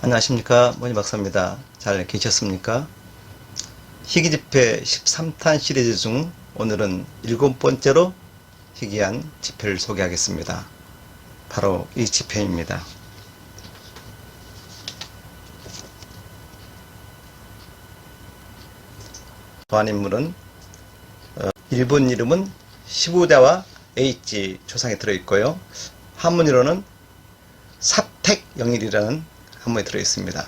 안녕하십니까 모니 박사입니다. 잘 계셨습니까? 희귀집회 13탄 시리즈 중 오늘은 일곱 번째로 희귀한 집회를 소개하겠습니다. 바로 이 집회입니다. 도안 인물은 어, 일본 이름은 시부다와 H 초상에 들어있고요. 한문으로는 사택영일이라는 한문에 들어있습니다.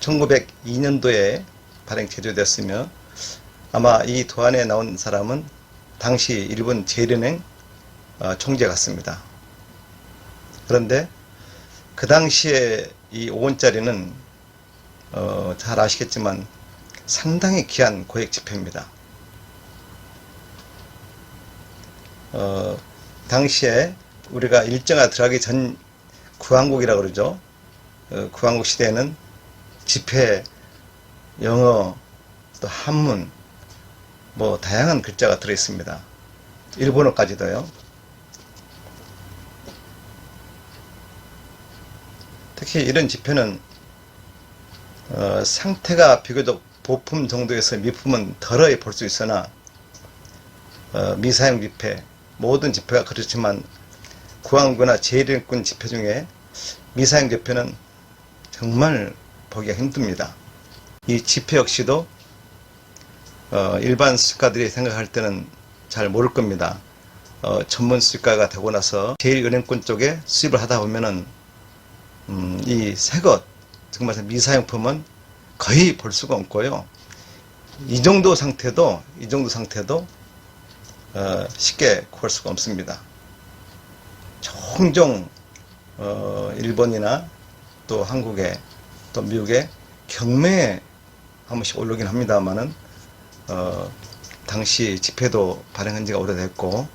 1902년도에 발행 제조됐으며 아마 이 도안에 나온 사람은 당시 일본 제일은행 어, 총재 같습니다. 그런데 그 당시에 이 5원짜리는 어, 잘 아시겠지만 상당히 귀한 고액 지폐입니다. 어, 당시에 우리가 일정화 들어가기 전 구한국이라고 그러죠. 어, 구한국 시대에는 지폐, 영어, 또 한문, 뭐 다양한 글자가 들어 있습니다. 일본어까지도요. 특히 이런 지폐는 어, 상태가 비교적 보품 정도에서 미품은 덜어에 볼 수 있으나 어, 미사용 지폐, 모든 지폐가 그렇지만 구항구나 제일인권 지폐 중에 미사용 지폐는 정말 보기가 힘듭니다. 이 지폐 역시도 어, 일반 수집가들이 생각할 때는 잘 모를 겁니다. 어, 전문 수집가가 되고 나서 제일 은행권 쪽에 수입을 하다 보면은 음, 이 새것 정말 미사용품은 거의 볼 수가 없고요. 이 정도 상태도 이 정도 상태도 어, 쉽게 구할 수가 없습니다. 종종 어, 일본이나 또 한국에 또 미국에 경매에 한 번씩 올라오긴 합니다만은 어, 당시 집회도 발행한 지가 오래됐고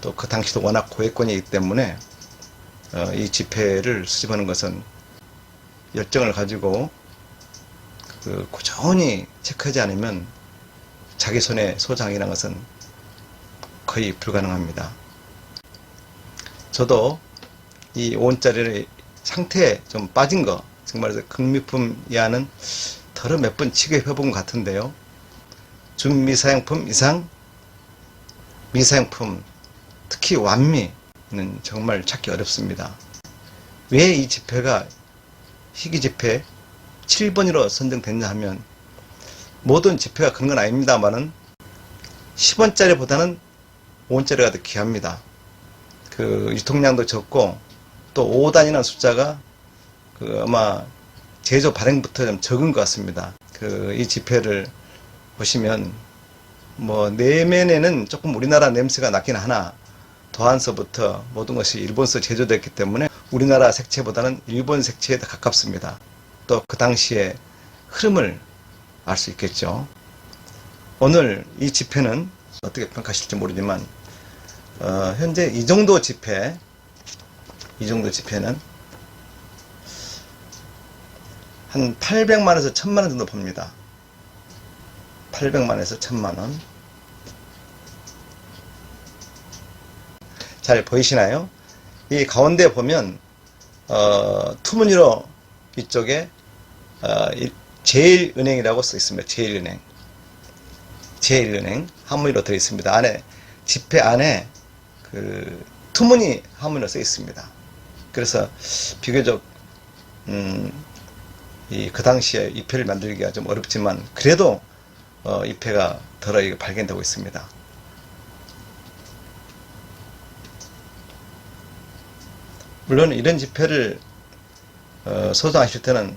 또 그 당시도 워낙 고액권이기 때문에 어, 이 집회를 수집하는 것은 열정을 가지고 그 꾸준히 체크하지 않으면 자기 손에 소장이라는 것은 거의 불가능합니다. 저도 이 5원짜리를 상태에 좀 빠진 거, 정말 극미품 이하는 덜어 몇번 취급해본 것 같은데요. 준미사용품 이상 미사용품, 특히 완미는 정말 찾기 어렵습니다. 왜 이 지폐가 희귀 지폐 7번으로 선정됐냐 하면 모든 지폐가 그런 건 아닙니다만은 10원짜리보다는 5원짜리가 더 귀합니다. 그 유통량도 적고 또 5단이라는 숫자가 그 아마 제조 발행부터 좀 적은 것 같습니다. 그 이 지폐를 보시면 뭐 내면에는 조금 우리나라 냄새가 나긴 하나 도안서부터 모든 것이 일본서 제조됐기 때문에 우리나라 색채보다는 일본 색채에 더 가깝습니다. 또 그 당시의 흐름을 알 수 있겠죠. 오늘 이 지폐는 어떻게 평가하실지 모르지만 어, 현재 이 정도 지폐 이 정도 지폐는 한 800만원에서 1000만원 정도 봅니다. 800만원에서 1000만원. 잘 보이시나요? 이 가운데 보면, 어, 투문이로 이쪽에, 어, 이- 제일은행이라고 써 있습니다. 제일은행. 제일은행. 한문으로 되어 있습니다. 안에, 지폐 안에, 그, 투문이 한문으로 써 있습니다. 그래서, 비교적, 음, 이, 그 당시에 입회를 만들기가 좀 어렵지만, 그래도, 어, 입회가 덜어 발견되고 있습니다. 물론 이런 집회를 어, 소장하실 때는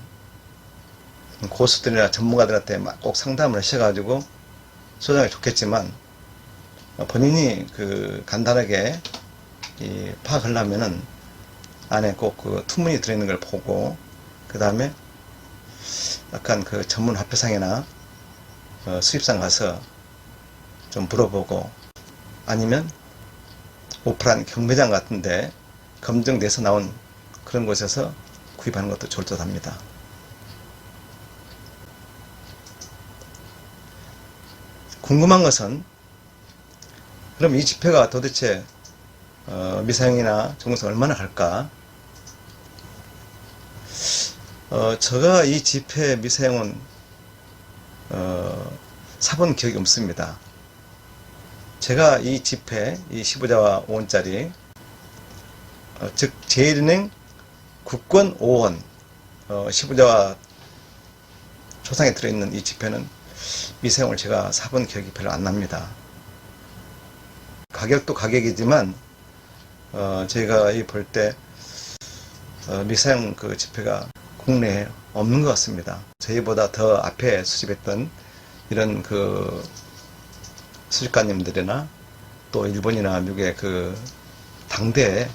고수들이나 전문가들한테 막꼭 상담을 하셔가지고 소장이 좋겠지만 어, 본인이 그 간단하게 이 파악하려면은 안에 꼭 그 투문이 들어있는 걸 보고 그 다음에 약간 그 전문 화폐상이나 어, 수입상 가서 좀 물어보고 아니면 오프라인 경매장 같은데 검증돼서 나온 그런 곳에서 구입하는 것도 좋을 듯 합니다. 궁금한 것은 그럼 이 지폐가 도대체 어, 미사용이나 정성 얼마나 갈까? 어, 제가 이 집회 미사용은 어, 사본 기억이 없습니다. 제가 이 집회, 이 15자와 5원짜리, 어, 즉 제일은행 국권 5원, 어, 15자와 초상에 들어있는 이 지폐는 미사용을 제가 사본 기억이 별로 안 납니다. 가격도 가격이지만 어, 저희가 이 볼때 어, 미사용 그 지폐가 국내에 없는 것 같습니다. 저희보다 더 앞에 수집했던 이런 그 수집가님들이나 또 일본이나 미국의 그 당대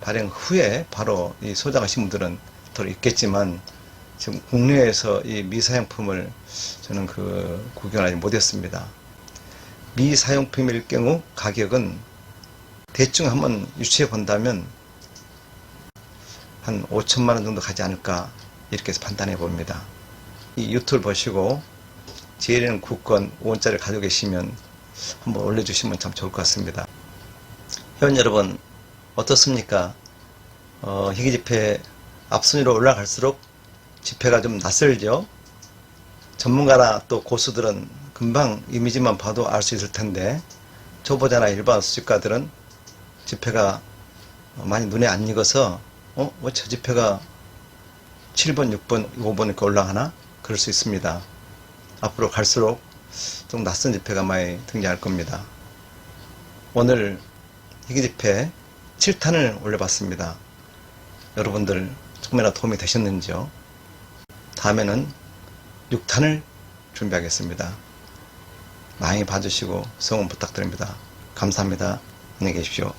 발행 후에 바로 이 소장하신 분들은 더 있겠지만 지금 국내에서 이 미사용품을 저는 그 구경하지 못했습니다. 미사용품일 경우 가격은 대충 한번 유추해 본다면 한 5천만 원 정도 가지 않을까 이렇게 해서 판단해 봅니다. 이 유튜브 보시고 제일은 국권 5원짜리 가지고 계시면 한번 올려주시면 참 좋을 것 같습니다. 회원 여러분 어떻습니까? 어, 희귀 지폐 앞순위로 올라갈수록 지폐가 좀 낯설죠? 전문가나 또 고수들은 금방 이미지만 봐도 알 수 있을 텐데 초보자나 일반 수집가들은 지폐가 많이 눈에 안 익어서 어? 뭐저 지폐가 7번, 6번, 5번 이렇게 올라가나? 그럴 수 있습니다. 앞으로 갈수록 좀 낯선 지폐가 많이 등장할 겁니다. 오늘 희귀 지폐 7탄을 올려봤습니다. 여러분들 조금이라도 도움이 되셨는지요? 다음에는 6탄을 준비하겠습니다. 많이 봐주시고 성원 부탁드립니다. 감사합니다. 안녕히 계십시오.